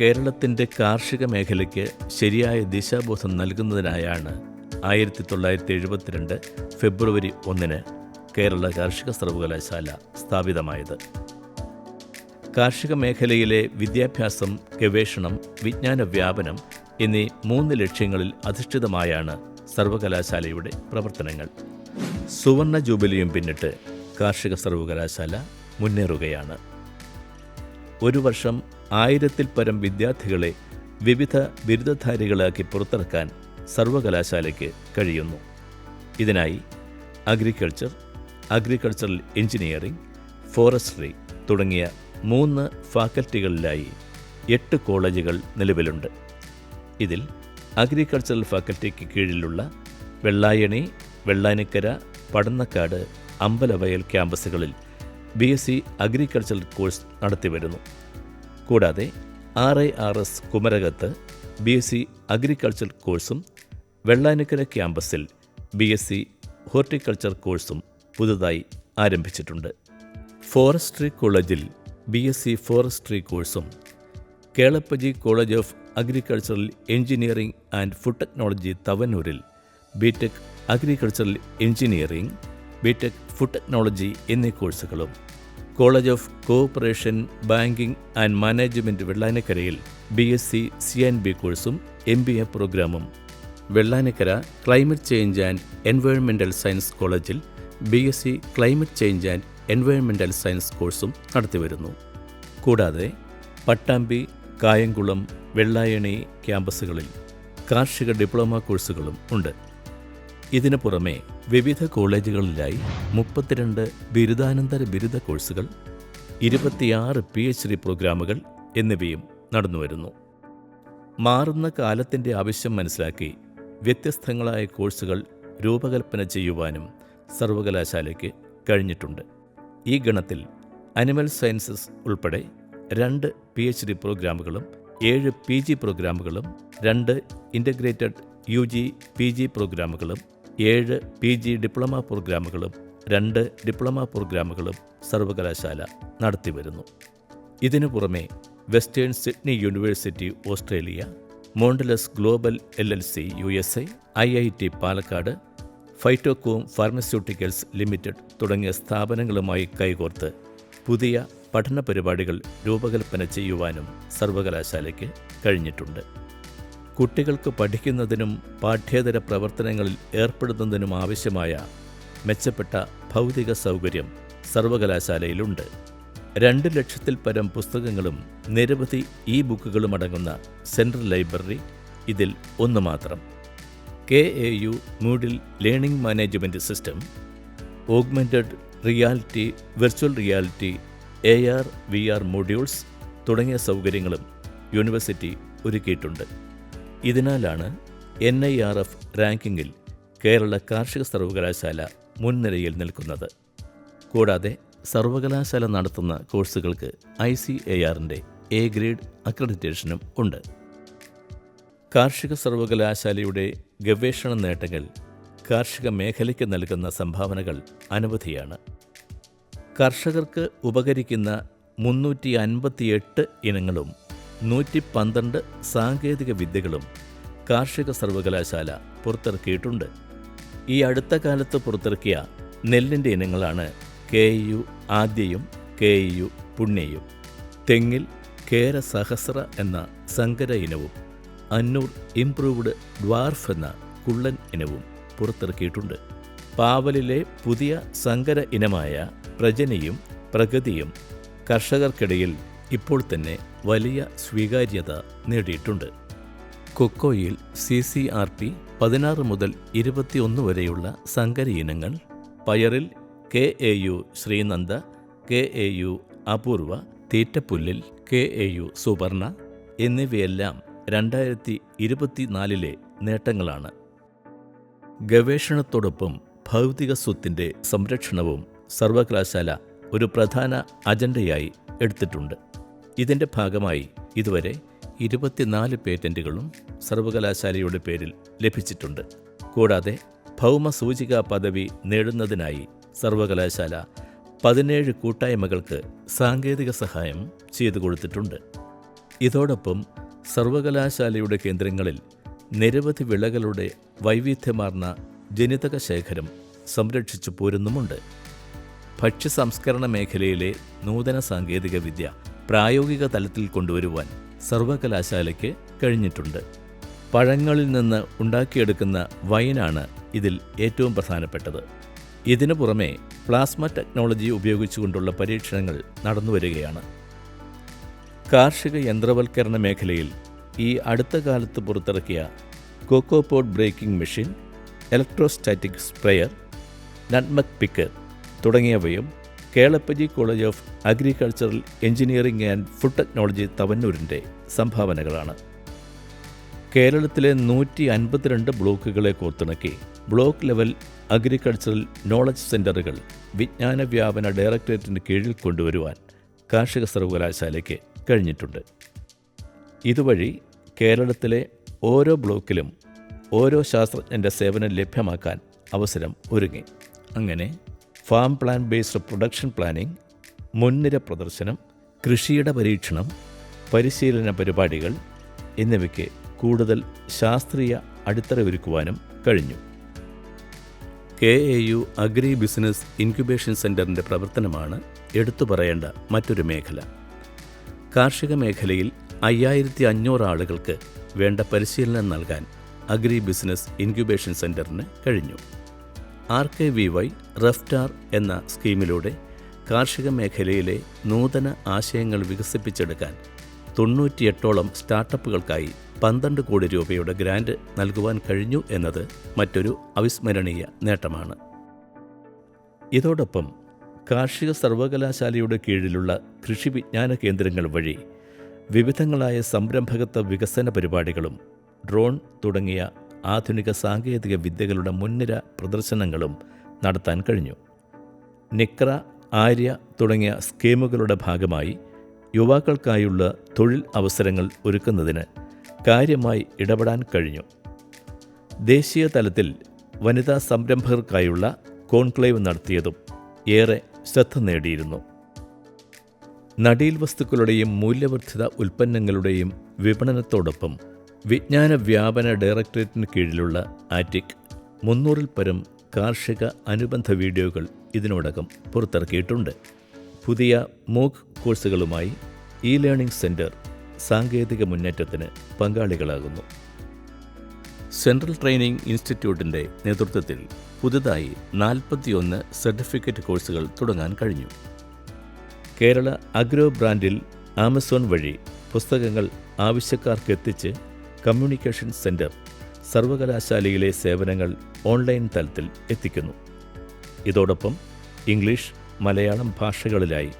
കേരളത്തിന്റെ കാർഷിക മേഖലയ്ക്ക് ശരിയായ ദിശാബോധം നൽകുന്നതിനായാണ് ആയിരത്തി തൊള്ളായിരത്തി എഴുപത്തിരണ്ട് ഫെബ്രുവരി ഒന്നിന് കേരള കാർഷിക സർവകലാശാല സ്ഥാപിതമായത്. കാർഷിക മേഖലയിലെ വിദ്യാഭ്യാസം ഗവേഷണം വിജ്ഞാന വ്യാപനം എന്നീ മൂന്ന് ലക്ഷ്യങ്ങളിൽ അധിഷ്ഠിതമായാണ് സർവകലാശാലയുടെ പ്രവർത്തനങ്ങൾ. സുവർണ ജൂബിലിയും പിന്നിട്ട് കാർഷിക സർവകലാശാല മുന്നേറുകയാണ്. ഒരു വർഷം ആയിരത്തിൽ പരം വിദ്യാർത്ഥികളെ വിവിധ ബിരുദധാരികളാക്കി പുറത്തിറക്കാൻ സർവകലാശാലയ്ക്ക് കഴിയുന്നു. ഇതിനായി അഗ്രികൾച്ചർ അഗ്രികൾച്ചറൽ എഞ്ചിനീയറിംഗ് ഫോറസ്ട്രി തുടങ്ങിയ മൂന്ന് ഫാക്കൽറ്റികളിലായി എട്ട് കോളേജുകൾ നിലവിലുണ്ട്. ഇതിൽ അഗ്രികൾച്ചറൽ ഫാക്കൽറ്റിക്ക് കീഴിലുള്ള വെള്ളായണി വെള്ളാനിക്കര പടന്നക്കാട് അമ്പലവയൽ ക്യാമ്പസുകളിൽ B S C agricultural course നടത്തിവരുന്നു. കൂടാതെ ആർ ഐ ആർ എസ് കുമരകത്ത് ബി എസ് സി അഗ്രികൾച്ചർ കോഴ്സും വെള്ളാനിക്കര ക്യാമ്പസിൽ ബി എസ് സി ഹോർട്ടിക്കൾച്ചർ കോഴ്സും പുതുതായി ആരംഭിച്ചിട്ടുണ്ട്. ഫോറസ്ട്രി കോളേജിൽ ബി എസ് സി ഫോറസ്ട്രി കോഴ്സും Kelappaji college of agricultural engineering and food technology തവനൂരിൽ B tech agricultural engineering B tech food technology എന്നീ കോഴ്സുകളും college of cooperation banking and management വെള്ളാനക്കരയിൽ B S C C and B കോഴ്സും M B A പ്രോഗ്രാമും. Vellanikkara climate change and എൻവയോൺമെന്റൽ science കോളേജിൽ B S C climate change and എൻവയോൺമെന്റൽ science കോഴ്സും നടത്തിവരുന്നു കൂടാതെ പട്ടാമ്പി കായംകുളം വെള്ളായണി ക്യാമ്പസുകളിൽ കാർഷിക ഡിപ്ലോമ കോഴ്സുകളും ഉണ്ട്. ഇതിനു പുറമെ വിവിധ കോളേജുകളിലായി മുപ്പത്തിരണ്ട് ബിരുദാനന്തര ബിരുദ കോഴ്സുകൾ ഇരുപത്തിയാറ് പി എച്ച് ഡി പ്രോഗ്രാമുകൾ എന്നിവയും നടന്നുവരുന്നു. മാറുന്ന കാലത്തിന്റെ ആവശ്യം മനസ്സിലാക്കി വ്യത്യസ്തങ്ങളായ കോഴ്സുകൾ രൂപകൽപ്പന ചെയ്യുവാനും സർവകലാശാലയ്ക്ക് കഴിഞ്ഞിട്ടുണ്ട്. ഈ ഗണത്തിൽ അനിമൽ സയൻസസ് ഉൾപ്പെടെ രണ്ട് പി എച്ച് ഡി പ്രോഗ്രാമുകളും ഏഴ് പി ജി പ്രോഗ്രാമുകളും രണ്ട് integrated U G P G പ്രോഗ്രാമുകളും ഏഴ് പി ജി ഡിപ്ലോമ പ്രോഗ്രാമുകളും രണ്ട് ഡിപ്ലോമ പ്രോഗ്രാമുകളും സർവകലാശാല നടത്തിവരുന്നു. ഇതിനു പുറമെ Western Sydney University Australia Mondelez Global L L C U S A I I T Palakkad Phytocom Pharmaceuticals Limited തുടങ്ങിയ സ്ഥാപനങ്ങളുമായി കൈകോർത്ത് പുതിയ പഠന പരിപാടികൾ രൂപകൽപ്പന ചെയ്യുവാനും സർവകലാശാലയ്ക്ക് കഴിഞ്ഞിട്ടുണ്ട്. കുട്ടികൾക്ക് പഠിക്കുന്നതിനും പാഠ്യേതര പ്രവർത്തനങ്ങളിൽ ഏർപ്പെടുന്നതിനും ആവശ്യമായ മെച്ചപ്പെട്ട ഭൗതിക സൗകര്യം സർവകലാശാലയിലുണ്ട്. രണ്ട് ലക്ഷത്തിൽ പരം പുസ്തകങ്ങളും നിരവധി ഇ ബുക്കുകളും അടങ്ങുന്ന സെൻട്രൽ ലൈബ്രറി ഇതിൽ ഒന്ന് മാത്രം. K A U Moodle learning management system augmented reality virtual reality A R V R modules തുടങ്ങിയ സൗകര്യങ്ങളും യൂണിവേഴ്സിറ്റി ഒരുക്കിയിട്ടുണ്ട്. ഇതിനാലാണ് എൻ ഐ ആർ എഫ് റാങ്കിങ്ങിൽ കേരള കാർഷിക സർവകലാശാല മുൻനിരയിൽ നിൽക്കുന്നത്. കൂടാതെ സർവകലാശാല നടത്തുന്ന കോഴ്സുകൾക്ക് ഐ സി എ ആറിന്റെ എ ഗ്രേഡ് അക്രഡിറ്റേഷനും ഉണ്ട്. കാർഷിക സർവകലാശാലയുടെ ഗവേഷണ നേട്ടങ്ങൾ കാർഷിക മേഖലയ്ക്ക് നൽകുന്ന സംഭാവനകൾ അനവധിയാണ്. കർഷകർക്ക് ഉപകരിക്കുന്ന മുന്നൂറ്റി അൻപത്തിയെട്ട് ഇനങ്ങളും നൂറ്റി പന്ത്രണ്ട് സാങ്കേതിക വിദ്യകളും കാർഷിക സർവകലാശാല പുറത്തിറക്കിയിട്ടുണ്ട്. ഈ അടുത്ത കാലത്ത് പുറത്തിറക്കിയ നെല്ലിന്റെ ഇനങ്ങളാണ് കെ യു ആദ്യയും കെ യു പുണ്യയും. തെങ്ങിൽ കേര സഹസ്ര എന്ന സങ്കര ഇനവും അന്നൂർ ഇംപ്രൂവ്ഡ് ഡ്വാർഫ് എന്ന കുള്ളൻ ഇനവും പുറത്തിറക്കിയിട്ടുണ്ട്. പാവലിലെ പുതിയ സങ്കര ഇനമായ പ്രജനയും പ്രഗതിയും കർഷകർക്കിടയിൽ ഇപ്പോൾ തന്നെ വലിയ സ്വീകാര്യത നേടിയിട്ടുണ്ട്. കൊക്കോയിൽ സി സി ആർ പി പതിനാറ് മുതൽ ഇരുപത്തിയൊന്ന് വരെയുള്ള സങ്കര ഇനങ്ങൾ പയറിൽ K A U Sreenanda K A U അപൂർവ തീറ്റപ്പുല്ലിൽ കെ എ യു സുവർണ എന്നിവയെല്ലാം രണ്ടായിരത്തി ഇരുപത്തിനാലിലെ നേട്ടങ്ങളാണ്. ഗവേഷണത്തോടൊപ്പം ഭൗതിക സ്വത്തിന്റെ സംരക്ഷണവും സർവകലാശാല ഒരു പ്രധാന അജണ്ടയായി എടുത്തിട്ടുണ്ട്. ഇതിന്റെ ഭാഗമായി ഇതുവരെ ഇരുപത്തിനാല് പേറ്റന്റുകളും സർവകലാശാലയുടെ പേരിൽ ലഭിച്ചിട്ടുണ്ട്. കൂടാതെ ഭൗമസൂചിക പദവി നേടുന്നതിനായി സർവകലാശാല പതിനേഴ് കൂട്ടായ്മകൾക്ക് സാങ്കേതിക സഹായം ചെയ്തു കൊടുത്തിട്ടുണ്ട്. ഇതോടൊപ്പം സർവകലാശാലയുടെ കേന്ദ്രങ്ങളിൽ നിരവധി വിളകളുടെ വൈവിധ്യമാർന്ന ജനിതക ശേഖരം സംരക്ഷിച്ചു പോരുന്നുമുണ്ട്. ഭക്ഷ്യ സംസ്കരണ മേഖലയിലെ നൂതന സാങ്കേതിക വിദ്യ പ്രായോഗിക തലത്തിൽ കൊണ്ടുവരുവാൻ സർവകലാശാലയ്ക്ക് കഴിഞ്ഞിട്ടുണ്ട്. പഴങ്ങളിൽ നിന്ന് ഉണ്ടാക്കിയെടുക്കുന്ന വൈനാണ് ഇതിൽ ഏറ്റവും പ്രധാനപ്പെട്ടത്. ഇതിനു പുറമെ പ്ലാസ്മ ടെക്നോളജി ഉപയോഗിച്ചുകൊണ്ടുള്ള പരീക്ഷണങ്ങൾ നടന്നുവരികയാണ് കാർഷിക യന്ത്രവൽക്കരണ മേഖലയിൽ ഈ അടുത്ത കാലത്ത് പുറത്തിറക്കിയ cocoa pod breaking machine electrostatic sprayer nutmeg picker തുടങ്ങിയവയും Kelappaji college of agricultural engineering and food technology തവന്നൂരിന്റെ സംഭാവനകളാണ്. കേരളത്തിലെ നൂറ്റി അൻപത്തിരണ്ട് ബ്ലോക്കുകളെ കോർത്തിണക്കി ബ്ലോക്ക് ലെവൽ അഗ്രികൾച്ചറൽ നോളജ് സെന്ററുകൾ വിജ്ഞാന വ്യാപന ഡയറക്ടറേറ്റിന് കീഴിൽ കൊണ്ടുവരുവാൻ കാർഷിക സർവകലാശാലയ്ക്ക് കഴിഞ്ഞിട്ടുണ്ട്. ഇതുവഴി കേരളത്തിലെ ഓരോ ബ്ലോക്കിലും ഓരോ ശാസ്ത്രജ്ഞന്റെ സേവനം ലഭ്യമാക്കാൻ അവസരം ഒരുങ്ങി. അങ്ങനെ farm plan based production planning മുൻനിര പ്രദർശനം കൃഷിയുടെ പരീക്ഷണം പരിശീലന പരിപാടികൾ എന്നിവയ്ക്ക് കൂടുതൽ ശാസ്ത്രീയ അടിത്തറ ഒരുക്കുവാനും കഴിഞ്ഞു. K A U agri business incubation സെന്ററിന്റെ പ്രവർത്തനമാണ് എടുത്തു പറയേണ്ട മറ്റൊരു മേഖല. കാർഷിക മേഖലയിൽ അയ്യായിരത്തി അഞ്ഞൂറ് ആളുകൾക്ക് വേണ്ട പരിശീലനം നൽകാൻ അഗ്രി ബിസിനസ് ഇൻക്യുബേഷൻ സെന്ററിന് കഴിഞ്ഞു. R K V Y Raftaar എന്ന സ്കീമിലൂടെ കാർഷിക മേഖലയിലെ നൂതന ആശയങ്ങൾ വികസിപ്പിച്ചെടുക്കാൻ തൊണ്ണൂറ്റിയെട്ടോളം സ്റ്റാർട്ടപ്പുകൾക്കായി പന്ത്രണ്ട് കോടി രൂപയുടെ ഗ്രാന്റ് നൽകുവാൻ കഴിഞ്ഞു എന്നത് മറ്റൊരു അവിസ്മരണീയ നേട്ടമാണ്. ഇതോടൊപ്പം കാർഷിക സർവകലാശാലയുടെ കീഴിലുള്ള കൃഷി വിജ്ഞാന കേന്ദ്രങ്ങൾ വഴി വിവിധങ്ങളായ സംരംഭകത്വ വികസന പരിപാടികളും ഡ്രോൺ തുടങ്ങിയ ആധുനിക സാങ്കേതിക വിദ്യകളുടെ മുൻനിര പ്രദർശനങ്ങളും നടത്താൻ കഴിഞ്ഞു. നിക്ര ആര്യ തുടങ്ങിയ സ്കീമുകളുടെ ഭാഗമായി യുവാക്കൾക്കായുള്ള തൊഴിൽ അവസരങ്ങൾ ഒരുക്കുന്നതിന് കാര്യമായി ഇടപെടാൻ കഴിഞ്ഞു. ദേശീയ തലത്തിൽ വനിതാ സംരംഭകർക്കായുള്ള കോൺക്ലേവ് നടത്തിയതും ഏറെ ശ്രദ്ധ നേടിയിരുന്നു. നടീൽ വസ്തുക്കളുടെയും മൂല്യവർദ്ധിത ഉൽപ്പന്നങ്ങളുടെയും വിപണനത്തോടൊപ്പം വിജ്ഞാന വ്യാപന ഡയറക്ടറേറ്റിന് കീഴിലുള്ള ആറ്റിക് മുന്നൂറിൽ പരം കാർഷിക അനുബന്ധ വീഡിയോകൾ ഇതിനോടകം പുറത്തിറക്കിയിട്ടുണ്ട്. പുതിയ മൂക്ക് കോഴ്സുകളുമായി ഇ ലേണിംഗ് സെന്റർ സാങ്കേതിക മുന്നേറ്റത്തിന് പങ്കാളികളാകുന്നു. സെൻട്രൽ ട്രെയിനിംഗ് ഇൻസ്റ്റിറ്റ്യൂട്ടിന്റെ നേതൃത്വത്തിൽ പുതുതായി നാൽപ്പത്തിയൊന്ന് സർട്ടിഫിക്കറ്റ് കോഴ്സുകൾ തുടങ്ങാൻ കഴിഞ്ഞു. കേരള അഗ്രോ ബ്രാൻഡിൽ ആമസോൺ വഴി പുസ്തകങ്ങൾ ആവശ്യക്കാർക്ക് എത്തിച്ച് കമ്മ്യൂണിക്കേഷൻ സെന്റർ സർവകലാശാലയിലെ സേവനങ്ങൾ ഓൺലൈൻ തലത്തിൽ എത്തിക്കുന്നു. ഇതോടൊപ്പം ഇംഗ്ലീഷ് മലയാളം ഭാഷകളിലായി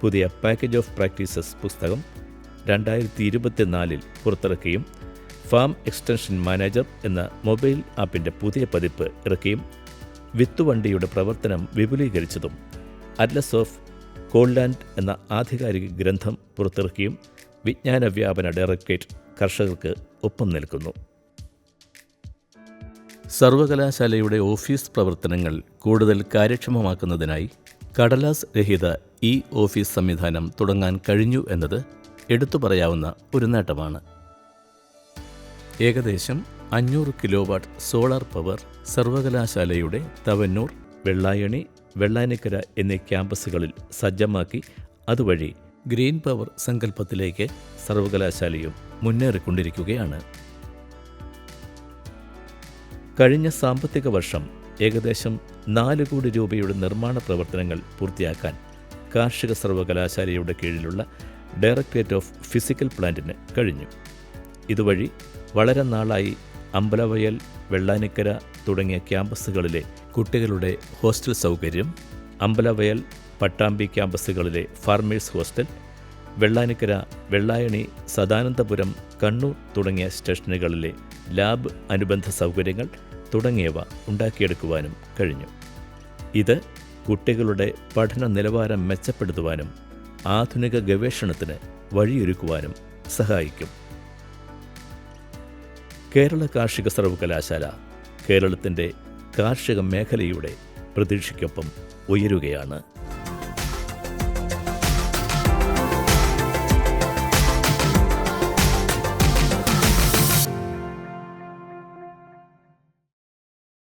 പുതിയ പാക്കേജ് ഓഫ് പ്രാക്ടീസസ് പുസ്തകം രണ്ടായിരത്തി ഇരുപത്തിനാലിൽ പുറത്തിറക്കുകയും ഫാം എക്സ്റ്റൻഷൻ മാനേജർ എന്ന മൊബൈൽ ആപ്പിന്റെ പുതിയ പതിപ്പ് ഇറക്കിയും വിത്തുവണ്ടിയുടെ പ്രവർത്തനം വിപുലീകരിച്ചതും അറ്റ്ലസ് ഓഫ് കോൾലാൻഡ് എന്ന ആധികാരിക ഗ്രന്ഥം പുറത്തിറക്കിയും വിജ്ഞാന വ്യാപന ഡയറക്ടറേറ്റ് കർഷകർക്ക് ഒപ്പം നിൽക്കുന്നു. സർവകലാശാലയുടെ ഓഫീസ് പ്രവർത്തനങ്ങൾ കൂടുതൽ കാര്യക്ഷമമാക്കുന്നതിനായി കടലാസ് രഹിത ഇ ഓഫീസ് സംവിധാനം തുടങ്ങാൻ കഴിഞ്ഞു എന്നത് എടുത്തു പറയാവുന്ന ഒരു നേട്ടമാണ്. ഏകദേശം അഞ്ഞൂറ് കിലോ വാട്ട് സോളാർ പവർ സർവകലാശാലയുടെ തവന്നൂർ വെള്ളായണി വെള്ളാനിക്കര എന്നീ ക്യാമ്പസുകളിൽ സജ്ജമാക്കി അതുവഴി ഗ്രീൻ പവർ സങ്കല്പത്തിലേക്ക് സർവകലാശാലയും മുന്നേറിക്കൊണ്ടിരിക്കുകയാണ്. കഴിഞ്ഞ സാമ്പത്തിക വർഷം ഏകദേശം നാല് കോടി രൂപയുടെ നിർമ്മാണ പ്രവർത്തനങ്ങൾ പൂർത്തിയാക്കാൻ കാർഷിക സർവകലാശാലയുടെ കീഴിലുള്ള ഡയറക്ടറേറ്റ് ഓഫ് ഫിസിക്കൽ പ്ലാന്റിന് കഴിഞ്ഞു. ഇതുവഴി വളരെ നാളായി അമ്പലവയൽ വെള്ളാനിക്കര തുടങ്ങിയ ക്യാമ്പസുകളിലെ കുട്ടികളുടെ ഹോസ്റ്റൽ സൗകര്യം അമ്പലവയൽ പട്ടാമ്പി ക്യാമ്പസുകളിലെ ഫാർമേഴ്സ് ഹോസ്റ്റൽ വെള്ളാനിക്കര വെള്ളായണി സദാനന്ദപുരം കണ്ണൂർ തുടങ്ങിയ സ്റ്റേഷനുകളിലെ ലാബ് അനുബന്ധ സൗകര്യങ്ങൾ തുടങ്ങിയവ ഉണ്ടാക്കിയെടുക്കുവാനും കഴിഞ്ഞു. ഇത് കുട്ടികളുടെ പഠന നിലവാരം മെച്ചപ്പെടുത്തുവാനും ആധുനിക ഗവേഷണത്തിന് വഴിയൊരുക്കുവാനും സഹായിക്കും. കേരള കാർഷിക സർവകലാശാല കേരളത്തിന്റെ കാർഷിക മേഖലയുടെ പ്രതീക്ഷയ്ക്കൊപ്പം ഉയരുകയാണ്.